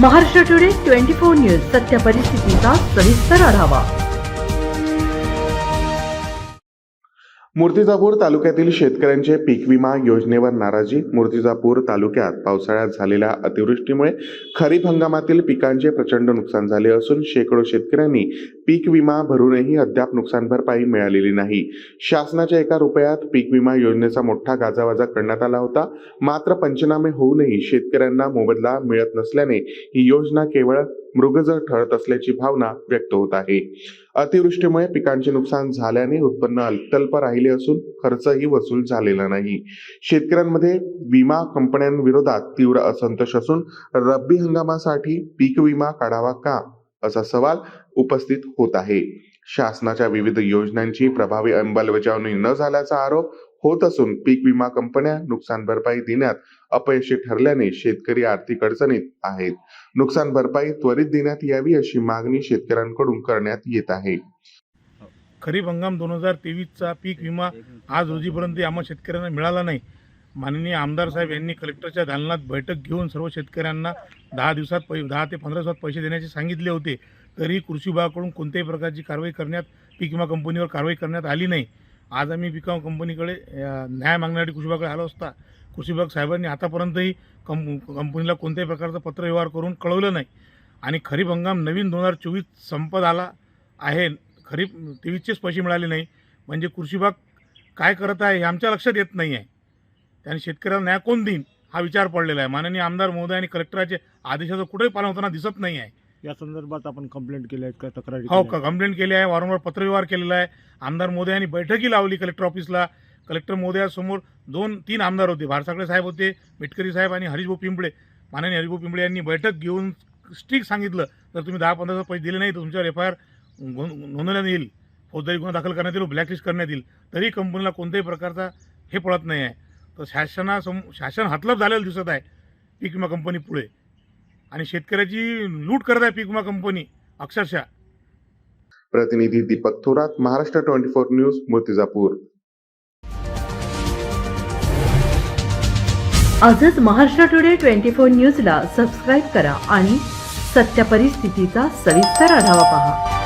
Maharashtra today twenty four news सत्य परिस्थितीचा सविस्तर आढावा. मूर्तिजापूर तालुक्यातील शेतकऱ्यांचे पीक विमा योजनेवर नाराजी. मूर्तिजापूर तालुक्यात पावसाळ्यात झालेल्या अतिवृष्टीमुळे खरीप हंगामातील पिकांचे प्रचंड नुकसान झाले असून शेकडो शेतकऱ्यांनी पीक विमा भरूनही अद्याप नुकसान भरपाई मिळालेली नाही. शासनाच्या एका रुपयात पीक विमा योजनेचा मोठा गाजावाजा करण्यात आला होता. मात्र पंचनामे होऊनही शेतकऱ्यांना मोबदला मिळत नसल्याने ही योजना केवळ मृगजळ ठरत असल्याची भावना व्यक्त होत आहे. अतिवृष्टीमुळे पिकांचे नुकसान झाल्याने उत्पन्न अत्यल्प राहिले असून खर्चही वसूल झालेला नाही. शेतकऱ्यांमध्ये विमा कंपन्यांविरोधात तीव्र असंतोष असून रब्बी हंगामासाठी पीक विमा काढावा का? असा सवाल उपस्थित होत आहे. शासनाच्या विविध योजनांची प्रभावी अंमलबजावणी न झाल्याचा आरोप होत असून पीक विमा कंपन्या नुकसान भरपाई देण्यात अपयशी ठरल्याने शेतकरी आर्थिक अडचणीत आहेत. नुकसान भरपाई त्वरित देण्यात यावी अशी मागणी शेतकऱ्यांकडून करण्यात येत आहे. खरीप हंगाम दोन हजार तेवीसचा पीक विमा आज रोजीपर्यंत आम्हा शेतकऱ्यांना मिळाला नाही. माननीय आमदार साहेब यांनी कलेक्टरच्या दालनात बैठक घेऊन सर्व शेतकऱ्यांना दहा दिवसात पै दहा ते पंधरा दिवसात पैसे देण्याचे सांगितले होते. तरी कृषी विभागाकडून कोणत्याही प्रकारची कारवाई करण्यात पीक विमा कंपनीवर कारवाई करण्यात आली नाही. आज आम्ही पीक विमा कंपनीकडे न्याय मागण्यासाठी कृषी विभागाकडे आलो असता कृषी विभाग साहेबांनी आतापर्यंतही कंप कंपनीला कोणत्याही प्रकारचा पत्रव्यवहार करून कळवलं नाही. आणि खरीप हंगाम नवीन दोन हजार चोवीस संपत आला आहे. खरीप तेवीसचेच पैसे मिळाले नाही. म्हणजे कृषी विभाग काय करत आहे हे आमच्या लक्षात येत नाही आहे त्याने शेतकऱ्याला न्याय कोण देईन हा विचार पडलेला आहे. माननीय आमदार महोदय आणि कलेक्टराचे आदेशाचं कुठेही पालन होताना दिसत नाही आहे. या संदर्भात आपण कंप्लेंट केल्या आहेत का तक्रारी हो का कंप्लेंट केली आहे वारंवार पत्रव्यवहार केलेला आहे. आमदार महोदयांनी बैठकी लावली कलेक्टर ऑफिसला. कलेक्टर महोदयासमोर दोन तीन आमदार होते. भारसाकडे साहेब होते मिटकरी साहेब आणि हरीशभाऊ पिंपळे. माननीय हरीशभाऊ पिंपळे यांनी बैठक घेऊन स्ट्रिक सांगितलं जर तुम्ही दहा पंधरा पैसे दिले नाही तर तुमच्यावर एफ आय आर नोंदवण्यात येईल. फौजदारी गुन्हा दाखल करण्यात येईल ब्लॅकलिस्ट करण्यात येईल. तरी कंपनीला कोणत्याही प्रकारचा हे पडत नाही आहे. तर शासनासम शासन हातलप झालेलं दिसत आहे पीक विमा कंपनी पुढे. आणि शेतकऱ्याची लूट करत आहे पीक विमा कंपनी अक्षरशः. प्रतिनिधी Deepak Thorat Maharashtra twenty four news Murtijapur. आजच महाराष्ट्र टुडे ट्वेंटी फोर न्यूजला सबस्क्राईब करा आणि सत्य परिस्थितीचा सविस्तर आढावा पहा.